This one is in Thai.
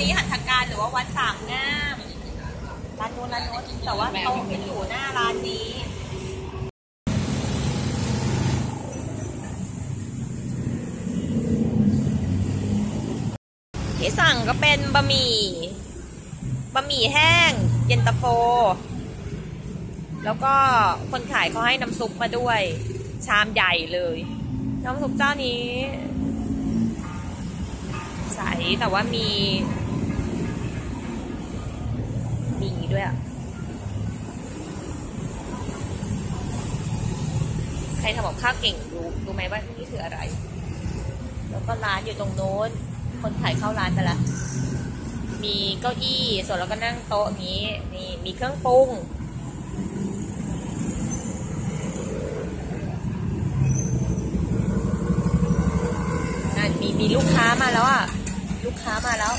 นี้หัตถการหรือว่าวัดสามงามร้านโน้นร้านโน้นแต่ว่าโต๊ะมันอยู่หน้าร้านนี้ที่สั่งก็เป็นบะหมี่บะหมี่แห้ง เย็นตาโฟ แล้วก็คนขายเขาให้น้ำซุปมาด้วย ชามใหญ่เลย น้ำซุปเจ้านี้ ใสแต่ว่ามี ยอะใครทำกับข้าวเก่งรู้รู้ไหมว่านี่คืออะไร แล้วก็ร้านอยู่ตรงโน้น คนขายเข้าร้านไปละ มีเก้าอี้ ส่วนเราก็นั่งโต๊ะนี้นี่มีเครื่องปรุงมีมีลูกค้ามาแล้วอะ ลูกค้ามาแล้ว